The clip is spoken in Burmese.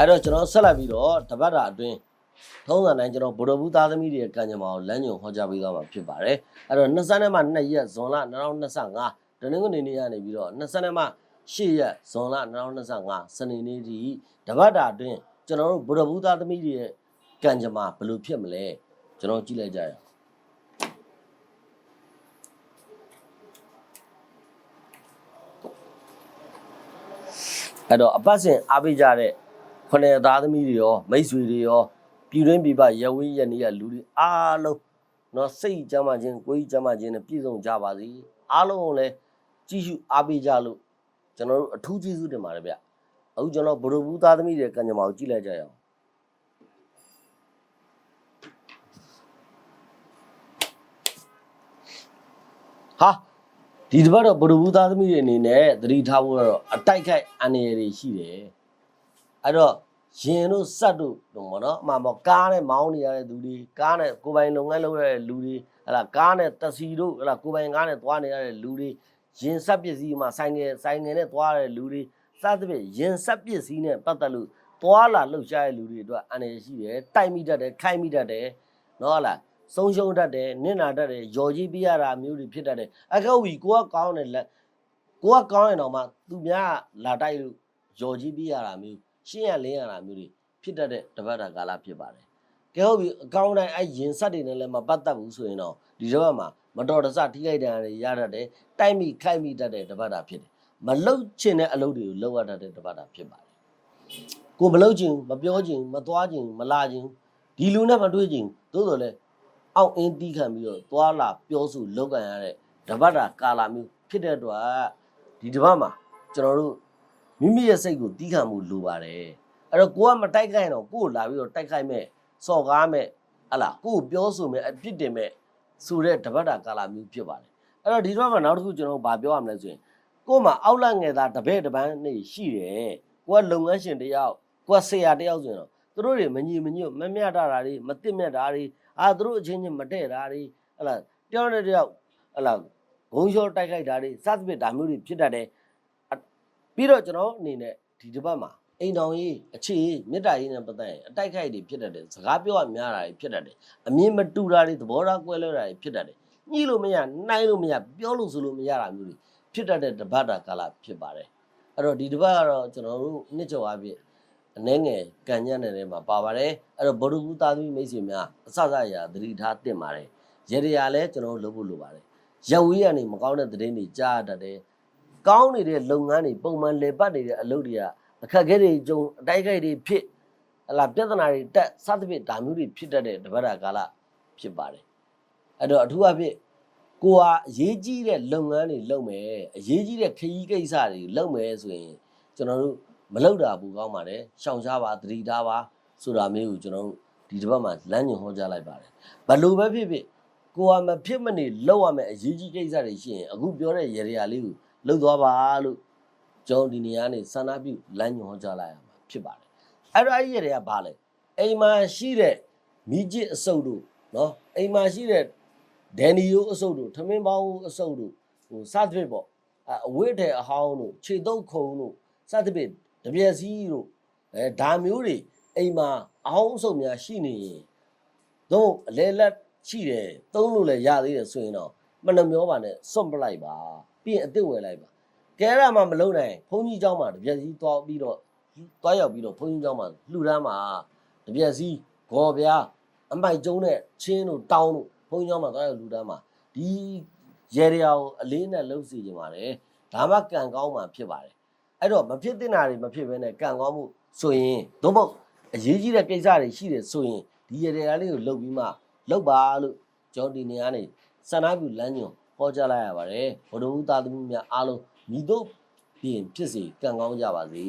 အဲ့တော့ကျွန်တော်ဆက်လက်ပြီးတော့တပတ်တာအတွင်းထုံးစံတိုင်းကျွန်တော်ဗုဒ္ဓဘူးသားသမီးတွေရဲ့ကံကြမ္မာကိုလမ်းညွှန်ဟောကြားပေးသွားမှာဖြစ်ပါတယ်အဲ့တော့20နဲ့မှ2ရက်ဇွန်လ2025တနင်္ဂနွေနေ့ကနေပြီးတော့20နဲ့မှ8ရက်ဇွန်လ2025စနေနေ့ဒီတပတ်တာအတွင်းကျွန်တော်တို့ဗုဒ္ဓဘူးသားသမီးတွေရဲ့ကံကြမ္မာဘယ်လိုဖြစ်မလဲကျွန်တော်ကြည့်လိုက်ကြရအောင်အဲ့တော့အပတ်စဉ်အားပေးကြတဲ့ ခொနဲ့သားသမီးတွေရောမိတ်ဆွေတွေရောပြည်တွင်းပြည်ပရဝင်းရနေရလူတွေအားလုံးနော်စိတ်ကြမ်းမှခြင်းကိုယ်ကြီးကြမ်းမှခြင်းနဲ့ပြည့်စုံကြပါစေအားလုံးကိုလည်းကြည့်ရှုအားပေးကြလို့ကျွန်တော်တို့အထူးကျေးဇူးတင်ပါတယ်ဗျအခုကျွန်တော်ဘရဘူးသားသမီးတွေကံကြမ္မာကိုကြည့်လိုက်ကြရအောင်ဟာဒီတစ်ပတ်တော့ဘရဘူးသားသမီးတွေအနေနဲ့သတိထားဖို့ကတော့အတိုက်ခိုက်အန္တရာယ်တွေရှိတယ်အဲ့တော့ ရင်တို့စက်တို့တော့မနော်အမှန်ပေါ့ကားနဲ့မောင်းနေရတဲ့လူတွေကားနဲ့ကိုယ်ပိုင်လုပ်ငန်းလုပ်ရတဲ့လူတွေဟလာကားနဲ့တက်စီတို့ဟလာကိုယ်ပိုင်ကားနဲ့သွားနေရတဲ့လူတွေရင်ဆက်ပစ္စည်းမှာဆိုင်ငယ်ဆိုင်ငယ်နဲ့သွားရတဲ့လူတွေစသဖြင့်ရင်ဆက်ပစ္စည်းနဲ့ပတ်သက်လို့သွားလာလှုပ်ရှားတဲ့လူတွေအတွက်အန္တရာယ်ရှိတယ်တိုက်မိတတ်တယ်ခိုက်မိတတ်တယ်နော်ဟလာဆုံးရှုံးတတ်တယ်နစ်နာတတ်တယ်ယော်ကြီးပြရတာမျိုးတွေဖြစ်တတ်တယ်အကောက်ဝီကိုကကောင်းတယ်လက်ကိုကကောင်းရင်တော့မှသူများလာတိုက်လို့ယော်ကြီးပြရတာမျိုး ရှင်းရလင်းရတာမျိုးတွေဖြစ်တတ်တဲ့တပတ်တာကာလဖြစ်ပါတယ်ကဲဟုတ်ပြီအကောင်းတိုင်းအဲရင်ဆက်တွေနဲ့လည်းမပတ်သက်ဘူးဆိုရင်တော့ဒီတစ်ပတ်မှာမတော်တဆထိခိုက်တယ်ရတတ်တယ်တိုက်မိခိုက်မိတတ်တဲ့တပတ်တာဖြစ်တယ်မလုတ်ချင်တဲ့အလုပ်တွေကိုလုပ်ရတတ်တဲ့တပတ်တာဖြစ်ပါတယ်ကိုမလုတ်ချင်ဘူးမပြောချင်ဘူးမသွားချင်ဘူးမလာချင်ဘူးဒီလူနဲ့မတွေ့ချင်ဘူးသို့တော်လည်းအောက်အင်းတီးခံပြီးတော့သွားလာပြောဆိုလုပ်ကန်ရတဲ့တပတ်တာကာလာမျိုးဖြစ်တဲ့အတွက်ဒီတပတ်မှာကျွန်တော်တို့ မိမိရဲ့စိတ်ကိုတီးခံမှုလိုပါတယ်အဲ့တော့ကိုကမတိုက်ခိုက်တော့ကိုကိုလာပြီးတော့တိုက်ခိုက်မဲ့စော်ကားမဲ့ဟလာကိုကိုပြောဆိုမဲ့အပြစ်တင်မဲ့ဆိုတဲ့တပတ်တာကာလာမျိုးဖြစ်ပါတယ်အဲ့တော့ဒီတပတ်မှာနောက်တစ်ခုကျွန်တော်တို့ဗာပြောရမလဲဆိုရင်ကို့မှာအောက်လက်ငယ်သားတပည့်တပန်းနေရှိတယ်ကိုကလုပ်ငန်းရှင်တစ်ယောက်ကိုကဆရာတစ်ယောက်ဆိုရင်တော့သူတို့တွေမညီမညွတ်မမျှတတာတွေမတိမြတ်တာတွေအာသူတို့အချင်းချင်းမတည့်တာတွေဟလာတယောက်နဲ့တယောက်ဟလာဂုံလျှောတိုက်ခိုက်တာတွေစသဖြင့်ဒါမျိုးတွေဖြစ်တတ်တယ်အ ပြီးတော့ကျွန်တော်အနေနဲ့ဒီတစ်ပတ်မှာအိမ်တော်ကြီးအခြေရေးမေတ္တာရေးနဲ့ပတ်သက်ရင်အတိုက်ခိုက်တွေဖြစ်တတ်တယ်စကားပြောရများတာတွေဖြစ်တတ်တယ်အမြင်မတူတာတွေသဘောထားကွဲလွဲတာတွေဖြစ်တတ်တယ်ညှိလို့မရနိုင်လို့မရပြောလို့ဆိုလို့မရတာမျိုးတွေဖြစ်တတ်တဲ့တပတ်တာကာလဖြစ်ပါတယ်အဲ့တော့ဒီတစ်ပတ်ကတော့ကျွန်တော်တို့နှစ်ကျော်အပြည့်အနှဲငယ်ကံညံ့တဲ့ထဲမှာပါပါတယ်အဲ့တော့ဗုဒ္ဓဘူးသားသမီးမိတ်ဆွေများအစစအရာသတိထားတင်ပါတယ်ရေတရာလည်းကျွန်တော်တို့လုပ်ဖို့လိုပါတယ်ရက်ဝေးကနေမကောင်းတဲ့သတင်းတွေကြားရတတ်တယ် ကောင်းနေတဲ့လုပ်ငန်းတွေပုံမှန်လည်ပတ်နေတဲ့အလုပ်တွေကအခက်အခဲတွေကြုံအတိုက်အခိုက်တွေဖြစ်ဟလာပြဿနာတွေတက်စသဖြင့်ဒါမျိုးတွေဖြစ်တတ်တဲ့တပတ်တာကာလဖြစ်ပါတယ်အဲ့တော့အထူးအဖြစ်ကိုဟာအရေးကြီးတဲ့လုပ်ငန်းတွေလုပ်မယ်အရေးကြီးတဲ့ခရီးကိစ္စတွေလုပ်မယ်ဆိုရင်ကျွန်တော်တို့မလောက်တာဘူးကောင်းပါတယ်ရှောင်ရှားပါသတိထားပါဆိုတာမျိုးကိုကျွန်တော်တို့ဒီတစ်ပတ်မှာလမ်းညွှန်ဟောကြားလိုက်ပါတယ်ဘလို့ပဲဖြစ်ဖြစ်ကိုကမဖြစ်မနေလောက်ရမယ်အရေးကြီးကိစ္စတွေရှိရင်အခုပြောတဲ့ရေရာလေးကို လှုပ်သွားပါလို့ကျွန်တော်ဒီနေရာနေဆန္ဒပြုလမ်းညွှန်ဟောကြားလိုက်ရမှာဖြစ်ပါတယ်အဲ့တော့အဲ့ဒီရေတွေကဘာလဲအိမ်မှာရှိတဲ့မိကျစ်အစုပ်တို့နော်အိမ်မှာရှိတဲ့ဒန်နီယိုအစုပ်တို့ထမင်းပေါင်းအစုပ်တို့ဟိုစသဖြင့်ပေါ့အအဝိထဲအဟောင်းတို့ခြေတုပ်ခုံတို့စသဖြင့်တပြက်စီးတို့အဲဒါမျိုးတွေအိမ်မှာအဟောင်းအဆုပ်များရှိနေရင်တော့အလဲလက်ရှိတယ်သုံးလို့လည်းရသေးတယ်ဆိုရင်တော့မနှမျောပါနဲ့စွန့်ပလိုက်ပါ ပြီးရင်အစ်စ်ဝယ်လိုက်ပါကဲရမှာမလုံးနိုင်ဘုန်းကြီးเจ้าမှာတပြက်စီးသွားပြီးတော့သွားရောက်ပြီးတော့ဘုန်းကြီးเจ้าမှာလှူဒန်းမှာတပြက်စီးဂေါ်ပြားအမိုက်ကျုံးနဲ့ချင်းတို့တောင်းတို့ဘုန်းကြီးเจ้าမှာသွားရောက်လှူဒန်းမှာဒီရေရရာကိုအလေးနဲ့လှုပ်စီကြပါတယ်ဒါမှကံကောင်းမှာဖြစ်ပါတယ် အဲ့တော့မဖြစ်တင်တာတွေမဖြစ်ဘဲနဲ့ကံကောင်းမှုဆိုရင်သို့မဟုတ်အရေးကြီးတဲ့ကိစ္စတွေရှိတယ်ဆိုရင်ဒီရတရားလေးကိုလုပ်ပြီးမှလုပ်ပါလို့ကျွန်တော်ဒီနေရာနေစန္ဒပြုလမ်းညွန် ဟောကြားလိုက်ရပါတယ်ဘုဒ္ဓဦးသားသမီးများအားလုံးညီတို့ပြင်ဖြစ်စေကံကောင်းကြပါစေ